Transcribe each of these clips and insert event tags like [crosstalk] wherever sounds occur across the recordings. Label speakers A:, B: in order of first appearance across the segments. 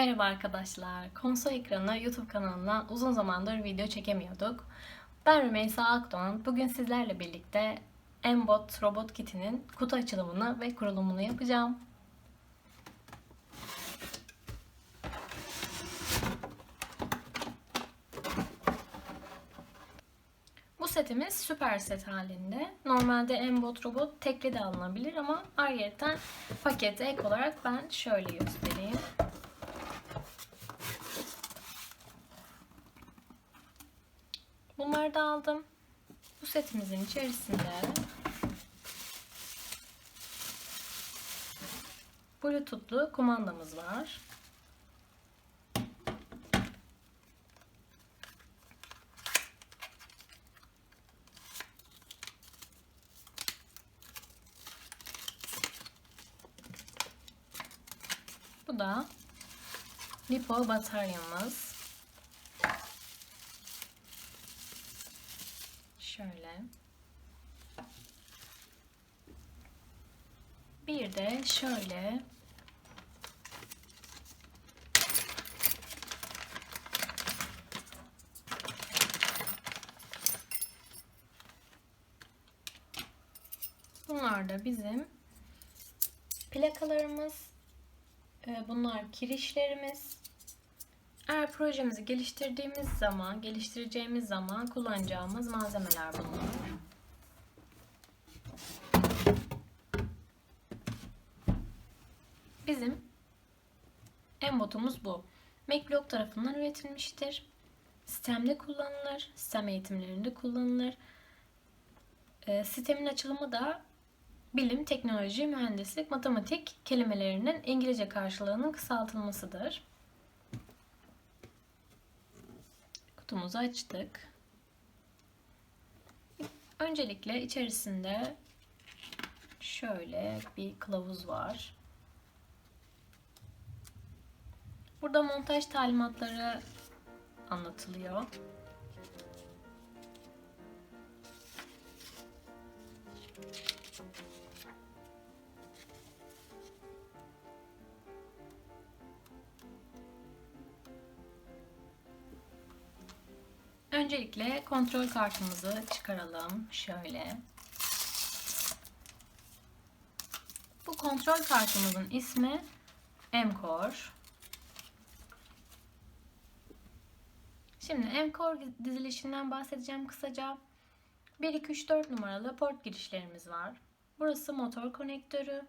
A: Merhaba arkadaşlar. Konsol ekranı YouTube kanalından uzun zamandır video çekemiyorduk. Ben Rümeysa Akdoğan. Bugün sizlerle birlikte Embot robot kitinin kutu açılımını ve kurulumunu yapacağım. Bu setimiz süper set halinde. Normalde Embot robot tekli de alınabilir ama ayrıca pakete ek olarak ben şöyle göstereyim. Bunları da aldım. Bu setimizin içerisinde Bluetooth'lu kumandamız var. Bu da lipo bataryamız. Şöyle. Bir şöyle Bunlar da bizim plakalarımız. Ee, Bunlar kirişlerimiz. Eğer projemizi geliştirdiğimiz zaman, geliştireceğimiz zaman kullanacağımız malzemeler bunlar. Bizim embotumuz bu. MacBlock tarafından üretilmiştir. Sistemde kullanılır, sistem eğitimlerinde kullanılır. Ee, sistemin açılımı da bilim, teknoloji, mühendislik, matematik kelimelerinin İngilizce karşılığının kısaltılmasıdır. Kutumuzu açtık. Öncelikle içerisinde şöyle bir kılavuz var. Burada montaj talimatları anlatılıyor. Öncelikle kontrol kartımızı çıkaralım. Şöyle. Bu kontrol kartımızın ismi Emcore. Şimdi Emcore dizilişinden bahsedeceğim kısaca. 1, 2, 3, 4 numaralı port girişlerimiz var. Burası motor konektörü.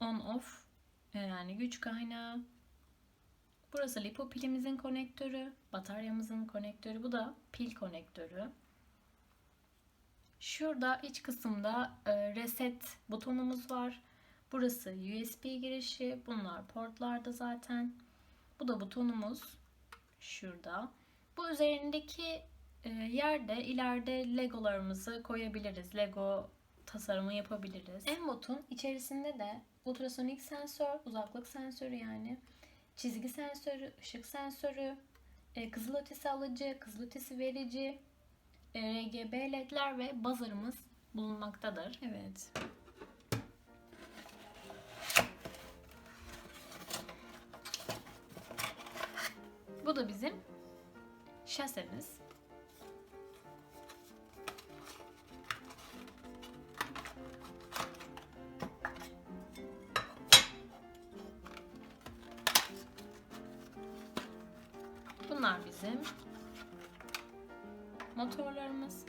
A: On off yani güç kaynağı. Burası lipo pilimizin konektörü, bataryamızın konektörü. Bu da pil konektörü. Şurada iç kısımda e, reset butonumuz var. Burası USB girişi. Bunlar portlarda zaten. Bu da butonumuz. Şurada. Bu üzerindeki e, yerde ileride legolarımızı koyabiliriz. Lego tasarımı yapabiliriz. Embot'un içerisinde de ultrasonik sensör, uzaklık sensörü yani çizgi sensörü, ışık sensörü, e, kızılötesi alıcı, kızılötesi verici, e, RGB ledler ve buzzer'ımız bulunmaktadır. Evet. Bu da bizim şasemiz. Bunlar bizim motorlarımız.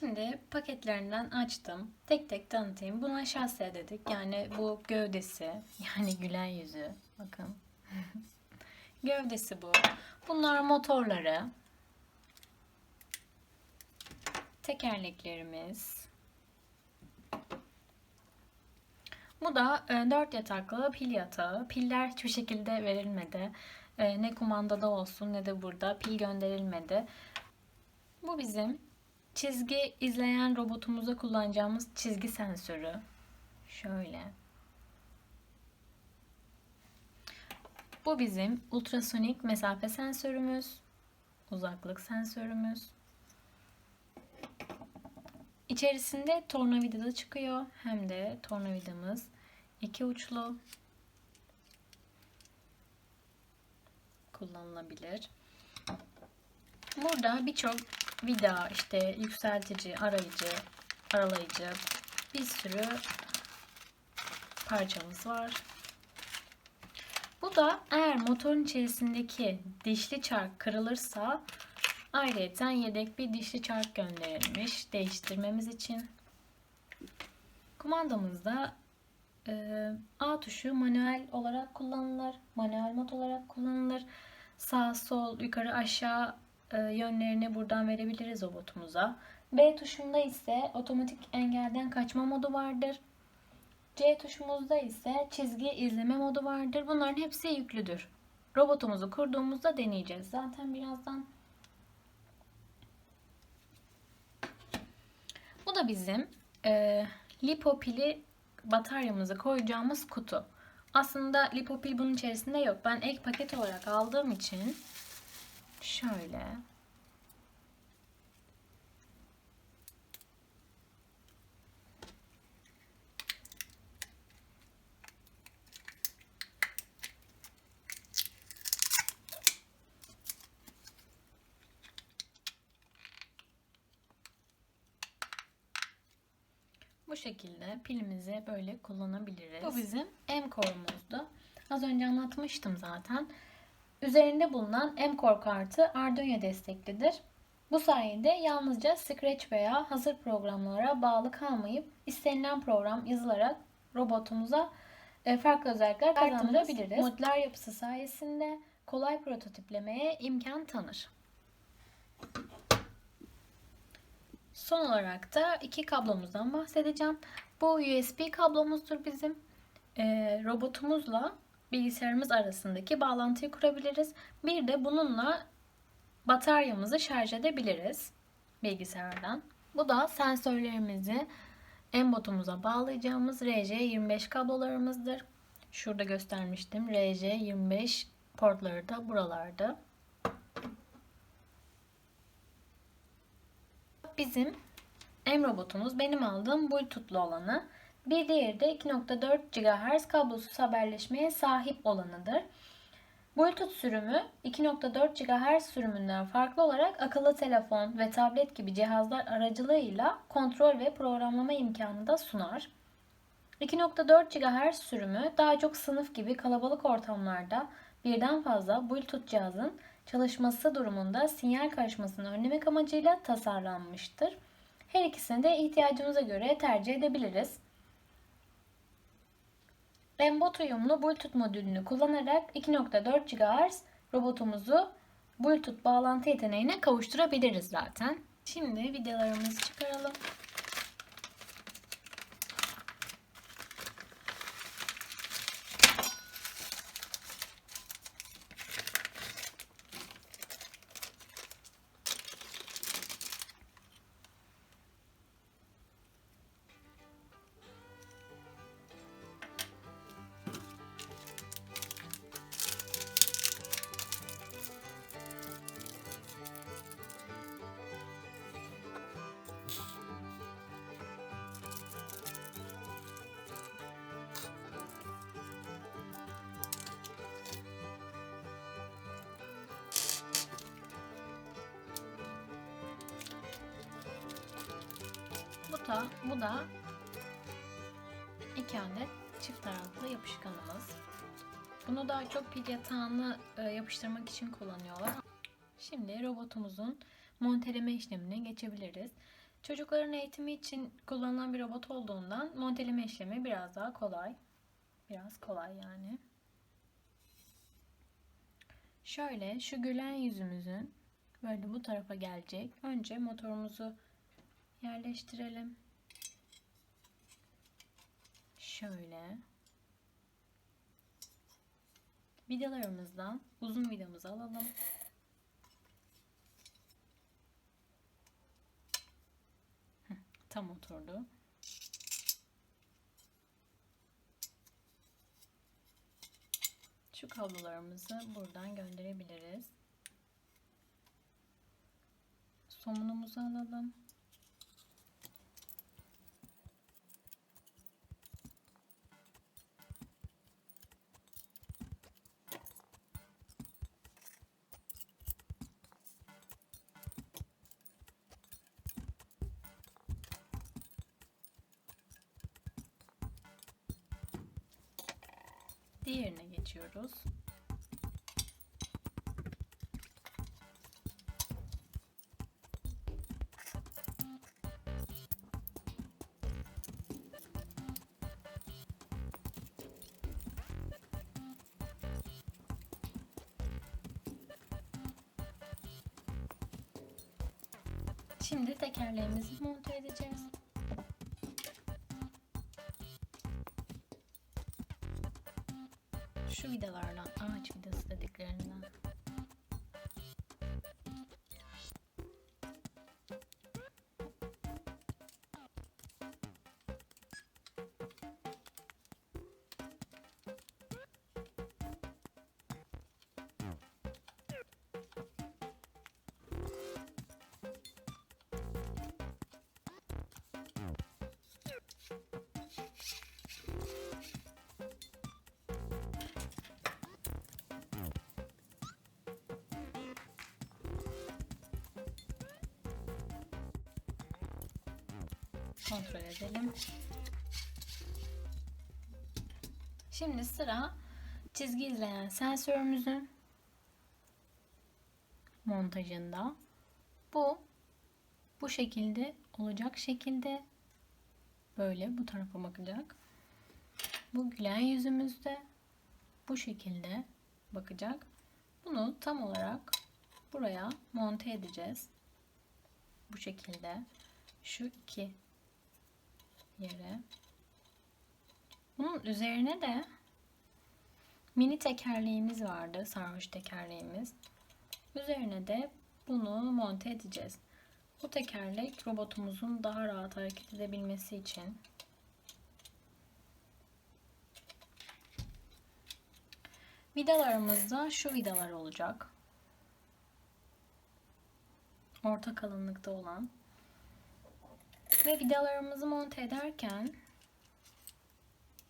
A: Şimdi paketlerinden açtım. Tek tek tanıtayım. Buna şase dedik. Yani bu gövdesi. [laughs] Yani gülen yüzü. Bakın. [laughs] gövdesi bu. Bunlar motorları. Tekerleklerimiz. Bu da 4 yataklı pil yatağı. Piller hiçbir şekilde verilmedi. E, Ne kumandada olsun ne de burada pil gönderilmedi. Bu bizim çizgi izleyen robotumuza kullanacağımız çizgi sensörü. Şöyle. Bu bizim ultrasonik mesafe sensörümüz. Uzaklık sensörümüz. İçerisinde tornavida da çıkıyor. Hem de tornavidamız iki uçlu. Kullanılabilir. Burada birçok vida, işte yükseltici, arayıcı, aralayıcı bir sürü parçamız var. Bu da eğer motorun içerisindeki dişli çark kırılırsa ayrıyeten yedek bir dişli çark gönderilmiş değiştirmemiz için. Kumandamızda e, A tuşu manuel olarak kullanılır. Manuel mod olarak kullanılır. Sağ, sol, yukarı, aşağı yönlerini buradan verebiliriz robotumuza. B tuşunda ise otomatik engelden kaçma modu vardır. C tuşumuzda ise çizgi izleme modu vardır. Bunların hepsi yüklüdür. Robotumuzu kurduğumuzda deneyeceğiz. Zaten birazdan Bu da bizim e, lipopili bataryamızı koyacağımız kutu. Aslında lipopil bunun içerisinde yok. Ben ek paket olarak aldığım için şöyle Bu şekilde pilimizi böyle kullanabiliriz. Bu bizim M-Core'umuzdu. Az önce anlatmıştım zaten. Üzerinde bulunan M-Core kartı Arduino desteklidir. Bu sayede yalnızca Scratch veya hazır programlara bağlı kalmayıp istenilen program yazılarak robotumuza e, farklı özellikler kazandırabiliriz. Modüler yapısı sayesinde kolay prototiplemeye imkan tanır. Son olarak da iki kablomuzdan bahsedeceğim. Bu USB kablomuzdur bizim. Ee, robotumuzla bilgisayarımız arasındaki bağlantıyı kurabiliriz. Bir de bununla bataryamızı şarj edebiliriz bilgisayardan. Bu da sensörlerimizi embotumuza bağlayacağımız RJ25 kablolarımızdır. Şurada göstermiştim. RJ25 portları da buralarda. bizim M robotumuz benim aldığım Bluetooth'lu olanı. Bir diğeri de 2.4 GHz kablosuz haberleşmeye sahip olanıdır. Bluetooth sürümü 2.4 GHz sürümünden farklı olarak akıllı telefon ve tablet gibi cihazlar aracılığıyla kontrol ve programlama imkanı da sunar. 2.4 GHz sürümü daha çok sınıf gibi kalabalık ortamlarda birden fazla Bluetooth cihazın çalışması durumunda sinyal karışmasını önlemek amacıyla tasarlanmıştır. Her ikisini de ihtiyacımıza göre tercih edebiliriz. Rembot uyumlu Bluetooth modülünü kullanarak 2.4 GHz robotumuzu Bluetooth bağlantı yeteneğine kavuşturabiliriz zaten. Şimdi videolarımızı çıkaralım. Da iki adet çift taraflı yapışkanımız. Bunu daha çok pil yatağını e, yapıştırmak için kullanıyorlar. Şimdi robotumuzun monteleme işlemine geçebiliriz. Çocukların eğitimi için kullanılan bir robot olduğundan monteleme işlemi biraz daha kolay. Biraz kolay yani. Şöyle şu gülen yüzümüzün böyle bu tarafa gelecek. Önce motorumuzu yerleştirelim. Şöyle. Vidalarımızdan uzun vidamızı alalım. Tam oturdu. Şu kablolarımızı buradan gönderebiliriz. Somunumuzu alalım. Geçiyoruz. Şimdi tekerleğimizi monte edeceğiz. Şu vidalardan, ağaç vidası dediklerinden. Kontrol edelim. Şimdi sıra çizgi izleyen sensörümüzün montajında. Bu bu şekilde olacak şekilde böyle bu tarafa bakacak. Bu gülen yüzümüzde bu şekilde bakacak. Bunu tam olarak buraya monte edeceğiz. Bu şekilde şu iki yere. Bunun üzerine de mini tekerleğimiz vardı. Sarhoş tekerleğimiz. Üzerine de bunu monte edeceğiz. Bu tekerlek robotumuzun daha rahat hareket edebilmesi için. Vidalarımız da şu vidalar olacak. Orta kalınlıkta olan. Ve vidalarımızı monte ederken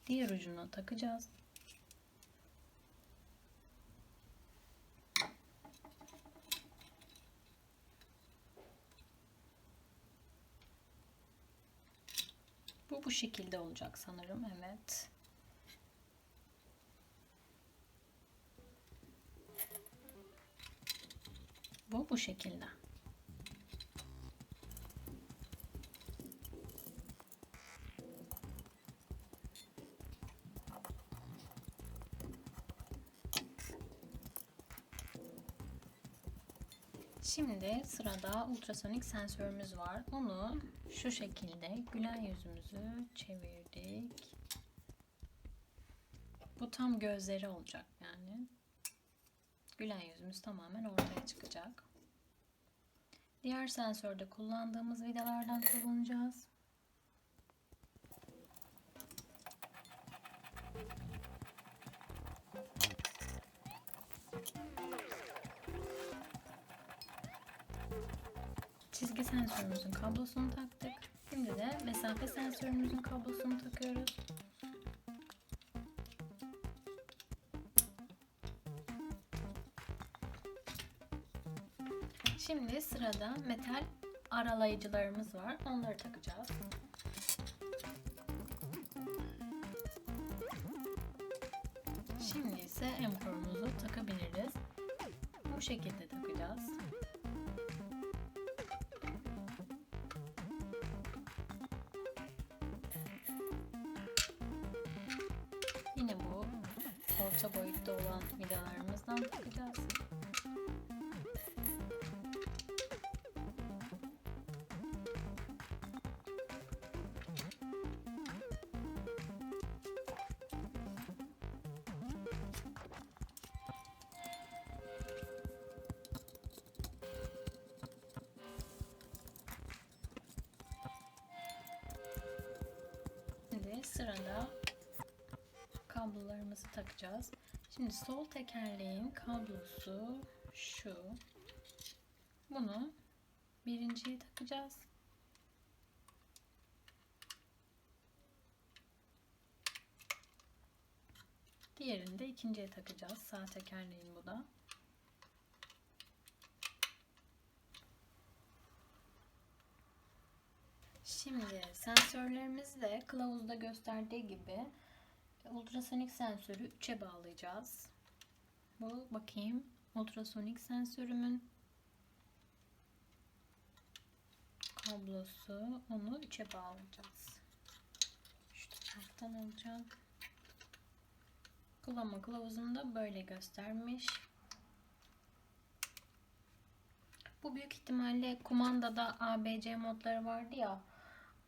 A: diğer ucuna takacağız. Bu bu şekilde olacak sanırım. Evet. Bu bu şekilde. Şimdi sırada ultrasonik sensörümüz var. Onu şu şekilde gülen yüzümüzü çevirdik. Bu tam gözleri olacak yani. Gülen yüzümüz tamamen ortaya çıkacak. Diğer sensörde kullandığımız vidalardan kullanacağız. Çizgi sensörümüzün kablosunu taktık. Şimdi de mesafe sensörümüzün kablosunu takıyoruz. Şimdi sırada metal aralayıcılarımız var. Onları takacağız. Şimdi ise emkorumuzu takabiliriz. Bu şekilde takacağız. Orta boyutta olan vidalarımızdan takacağız. Şimdi sırada kablolarımızı takacağız. Şimdi sol tekerleğin kablosu şu. Bunu birinciye takacağız. Diğerini de ikinciye takacağız. Sağ tekerleğin bu da. Şimdi sensörlerimizi de kılavuzda gösterdiği gibi ultrasonik sensörü 3'e bağlayacağız. Bu bakayım ultrasonik sensörümün kablosu onu 3'e bağlayacağız. Şu taraftan alacağım. Kullanma kılavuzunda böyle göstermiş. Bu büyük ihtimalle kumandada ABC modları vardı ya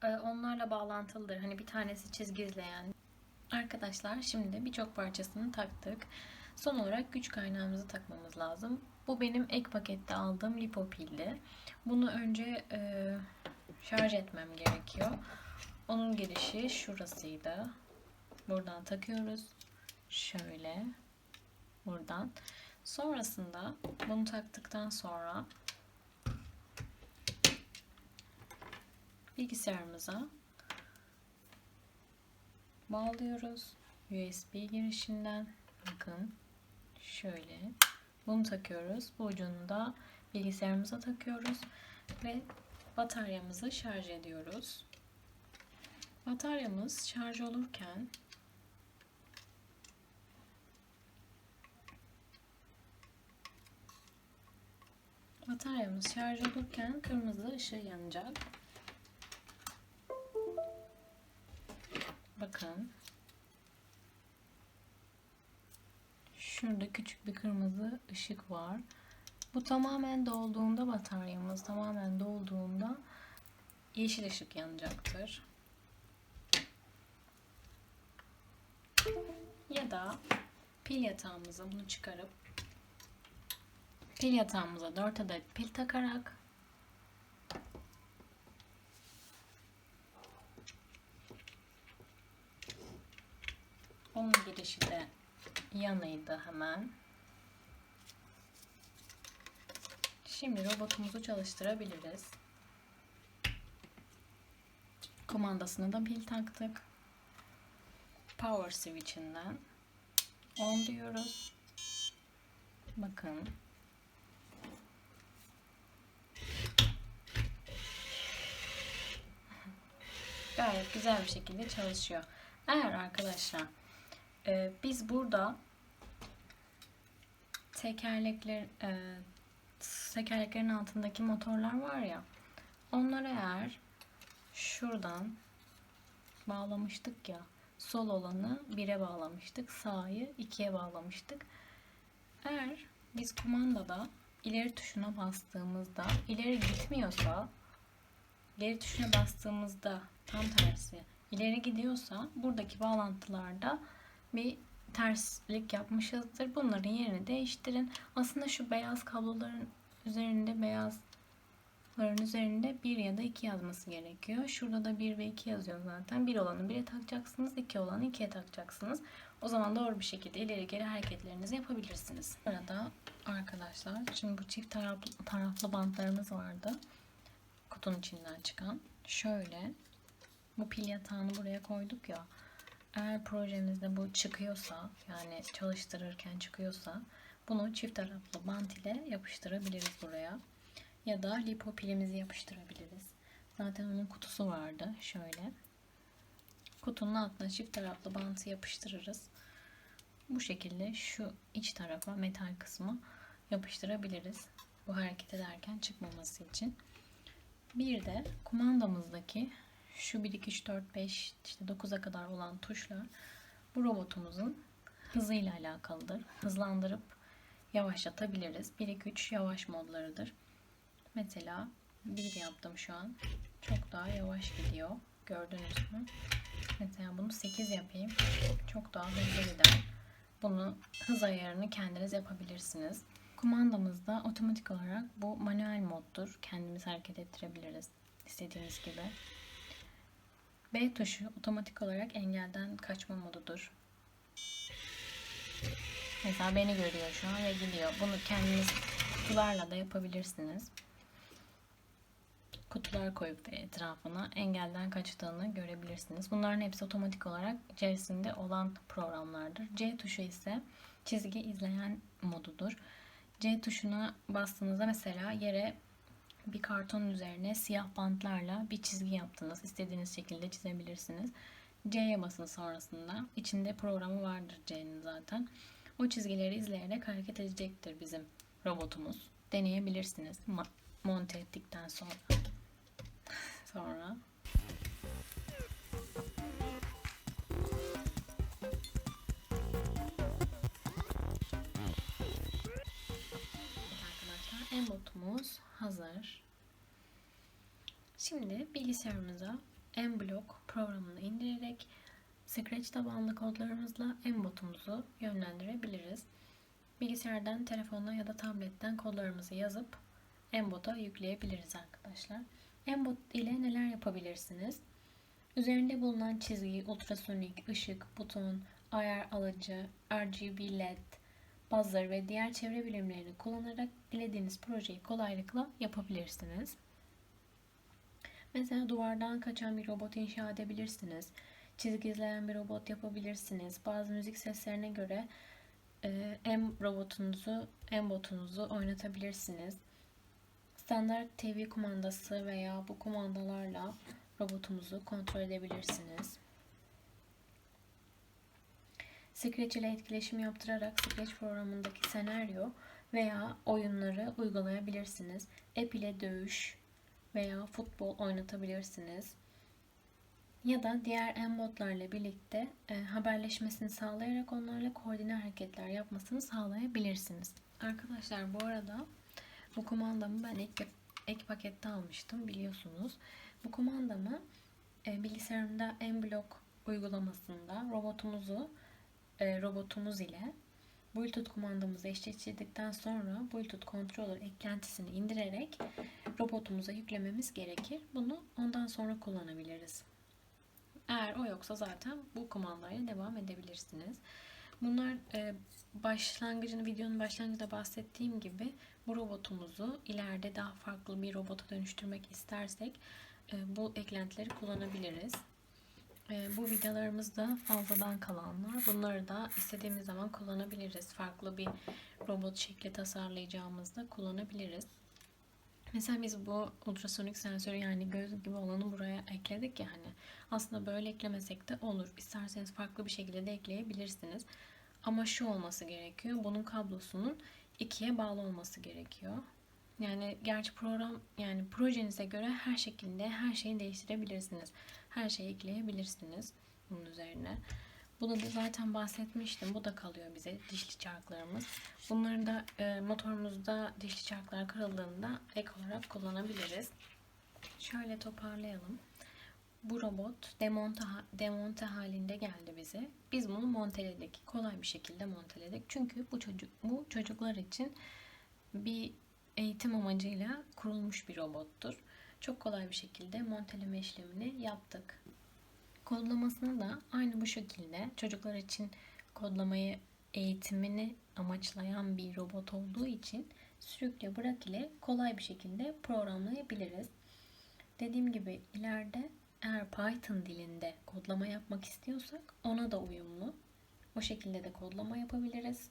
A: e, onlarla bağlantılıdır. Hani bir tanesi çizgi izleyen. Arkadaşlar şimdi birçok parçasını taktık. Son olarak güç kaynağımızı takmamız lazım. Bu benim ek pakette aldığım lipo pildi. Bunu önce e, şarj etmem gerekiyor. Onun girişi şurasıydı. Buradan takıyoruz. Şöyle. Buradan. Sonrasında bunu taktıktan sonra bilgisayarımıza bağlıyoruz. USB girişinden bakın şöyle bunu takıyoruz. Bu ucunu da bilgisayarımıza takıyoruz ve bataryamızı şarj ediyoruz. Bataryamız şarj olurken bataryamız şarj olurken kırmızı ışığı yanacak. Bakın. Şurada küçük bir kırmızı ışık var. Bu tamamen dolduğunda bataryamız tamamen dolduğunda yeşil ışık yanacaktır. Ya da pil yatağımıza bunu çıkarıp pil yatağımıza 4 adet pil takarak Girişi de yanıydı hemen. Şimdi robotumuzu çalıştırabiliriz. Kumandasına da pil taktık. Power switch'inden on diyoruz. Bakın. Gayet güzel bir şekilde çalışıyor. Eğer arkadaşlar e, biz burada tekerlekler e, tekerleklerin altındaki motorlar var ya onları eğer şuradan bağlamıştık ya sol olanı 1'e bağlamıştık sağı 2'ye bağlamıştık. Eğer biz kumandada ileri tuşuna bastığımızda ileri gitmiyorsa ileri tuşuna bastığımızda tam tersi ileri gidiyorsa buradaki bağlantılarda bir terslik yapmışızdır. Bunların yerini değiştirin. Aslında şu beyaz kabloların üzerinde beyazların üzerinde 1 ya da 2 yazması gerekiyor. Şurada da 1 ve 2 yazıyor zaten. 1 olanı 1'e takacaksınız. 2 olanı 2'ye takacaksınız. O zaman doğru bir şekilde ileri geri hareketlerinizi yapabilirsiniz. Burada arkadaşlar şimdi bu çift taraflı, taraflı bantlarımız vardı. Kutunun içinden çıkan. Şöyle bu pil yatağını buraya koyduk ya. Eğer projemizde bu çıkıyorsa yani çalıştırırken çıkıyorsa bunu çift taraflı bant ile yapıştırabiliriz buraya. Ya da lipo pilimizi yapıştırabiliriz. Zaten onun kutusu vardı. Şöyle. Kutunun altına çift taraflı bantı yapıştırırız. Bu şekilde şu iç tarafa metal kısmı yapıştırabiliriz. Bu hareket ederken çıkmaması için. Bir de kumandamızdaki şu 1, 2, 3, 4, 5, işte 9'a kadar olan tuşlar bu robotumuzun hızıyla alakalıdır. Hızlandırıp yavaşlatabiliriz. 1-2-3 yavaş modlarıdır. Mesela 1 yaptım şu an. Çok daha yavaş gidiyor. Gördünüz mü? Mesela bunu 8 yapayım. Çok daha hızlı gider. Bunu hız ayarını kendiniz yapabilirsiniz. Kumandamızda otomatik olarak bu manuel moddur. Kendimiz hareket ettirebiliriz istediğimiz gibi. B tuşu otomatik olarak engelden kaçma modudur. Mesela beni görüyor şu an ve gidiyor. Bunu kendiniz kutularla da yapabilirsiniz. Kutular koyup etrafına engelden kaçtığını görebilirsiniz. Bunların hepsi otomatik olarak içerisinde olan programlardır. C tuşu ise çizgi izleyen modudur. C tuşuna bastığınızda mesela yere bir kartonun üzerine siyah bantlarla bir çizgi yaptınız. İstediğiniz şekilde çizebilirsiniz. C'ye basın sonrasında. içinde programı vardır C'nin zaten. O çizgileri izleyerek hareket edecektir bizim robotumuz. Deneyebilirsiniz monte ettikten sonra. [laughs] sonra arkadaşlar embotumuz hazır. Şimdi bilgisayarımıza Mblock programını indirerek Scratch tabanlı kodlarımızla Mbot'umuzu yönlendirebiliriz. Bilgisayardan, telefona ya da tabletten kodlarımızı yazıp Mbot'a yükleyebiliriz arkadaşlar. Mbot ile neler yapabilirsiniz? Üzerinde bulunan çizgi, ultrasonik, ışık, buton, ayar alıcı, RGB LED, buzzer ve diğer çevre birimlerini kullanarak dilediğiniz projeyi kolaylıkla yapabilirsiniz. Mesela duvardan kaçan bir robot inşa edebilirsiniz. Çizgi izleyen bir robot yapabilirsiniz. Bazı müzik seslerine göre e, M robotunuzu, M botunuzu oynatabilirsiniz. Standart TV kumandası veya bu kumandalarla robotumuzu kontrol edebilirsiniz. Scratch ile etkileşim yaptırarak Scratch programındaki senaryo veya oyunları uygulayabilirsiniz. App ile dövüş veya futbol oynatabilirsiniz. Ya da diğer embotlarla birlikte e, haberleşmesini sağlayarak onlarla koordine hareketler yapmasını sağlayabilirsiniz. Arkadaşlar bu arada bu kumandamı ben ek, ek pakette almıştım biliyorsunuz. Bu kumandamı e, bilgisayarımda M-Block uygulamasında robotumuzu robotumuz ile Bluetooth kumandamızı eşleştirdikten sonra Bluetooth controller eklentisini indirerek robotumuza yüklememiz gerekir. Bunu ondan sonra kullanabiliriz. Eğer o yoksa zaten bu kumandayla devam edebilirsiniz. Bunlar e, başlangıcını videonun başlangıcında bahsettiğim gibi bu robotumuzu ileride daha farklı bir robota dönüştürmek istersek e, bu eklentileri kullanabiliriz. E, bu videolarımızda fazladan kalanlar. Bunları da istediğimiz zaman kullanabiliriz. Farklı bir robot şekli tasarlayacağımızda kullanabiliriz. Mesela biz bu ultrasonik sensörü yani göz gibi olanı buraya ekledik ya hani. Aslında böyle eklemesek de olur. İsterseniz farklı bir şekilde de ekleyebilirsiniz. Ama şu olması gerekiyor. Bunun kablosunun ikiye bağlı olması gerekiyor. Yani gerçi program yani projenize göre her şekilde her şeyi değiştirebilirsiniz. Her şeyi ekleyebilirsiniz bunun üzerine. Bunu da zaten bahsetmiştim. Bu da kalıyor bize dişli çarklarımız. Bunları da e, motorumuzda dişli çarklar kırıldığında ek olarak kullanabiliriz. Şöyle toparlayalım. Bu robot demonte, demonte halinde geldi bize. Biz bunu monteledik. Kolay bir şekilde monteledik. Çünkü bu çocuk bu çocuklar için bir eğitim amacıyla kurulmuş bir robottur. Çok kolay bir şekilde monteleme işlemini yaptık. Kodlamasını da aynı bu şekilde çocuklar için kodlamayı eğitimini amaçlayan bir robot olduğu için sürükle bırak ile kolay bir şekilde programlayabiliriz. Dediğim gibi ileride eğer Python dilinde kodlama yapmak istiyorsak ona da uyumlu. O şekilde de kodlama yapabiliriz.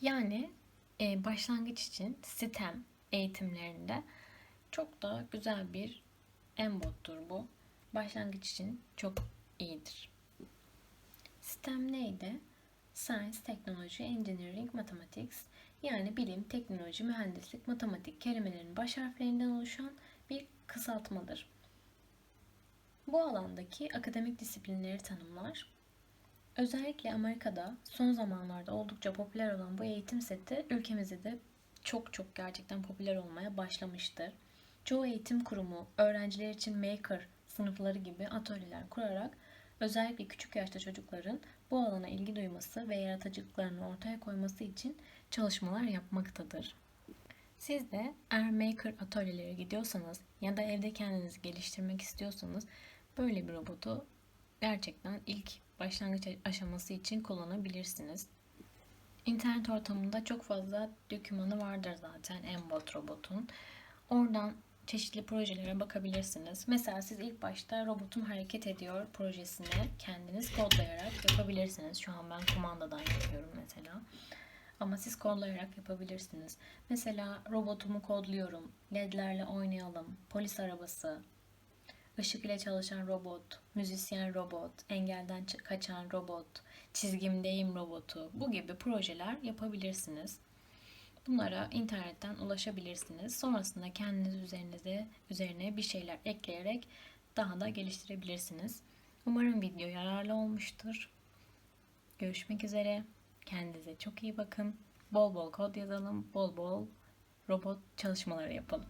A: Yani e, başlangıç için STEM eğitimlerinde çok da güzel bir embottur bu. Başlangıç için çok iyidir. STEM neydi? Science, Technology, Engineering, Mathematics yani bilim, teknoloji, mühendislik, matematik kelimelerinin baş harflerinden oluşan bir kısaltmadır. Bu alandaki akademik disiplinleri tanımlar. Özellikle Amerika'da son zamanlarda oldukça popüler olan bu eğitim seti ülkemizde de çok çok gerçekten popüler olmaya başlamıştır. Çoğu eğitim kurumu öğrenciler için maker sınıfları gibi atölyeler kurarak özellikle küçük yaşta çocukların bu alana ilgi duyması ve yaratıcılıklarını ortaya koyması için çalışmalar yapmaktadır. Siz de eğer maker atölyelere gidiyorsanız ya da evde kendinizi geliştirmek istiyorsanız böyle bir robotu gerçekten ilk başlangıç aşaması için kullanabilirsiniz. İnternet ortamında çok fazla dokümanı vardır zaten Embot robotun. Oradan çeşitli projelere bakabilirsiniz. Mesela siz ilk başta robotum hareket ediyor projesini kendiniz kodlayarak yapabilirsiniz. Şu an ben kumandadan yapıyorum mesela. Ama siz kodlayarak yapabilirsiniz. Mesela robotumu kodluyorum. LED'lerle oynayalım. Polis arabası, ışık ile çalışan robot, müzisyen robot, engelden kaçan robot, çizgimdeyim robotu bu gibi projeler yapabilirsiniz. Bunlara internetten ulaşabilirsiniz. Sonrasında kendiniz üzerinize üzerine bir şeyler ekleyerek daha da geliştirebilirsiniz. Umarım video yararlı olmuştur. Görüşmek üzere. Kendinize çok iyi bakın. Bol bol kod yazalım, bol bol robot çalışmaları yapalım.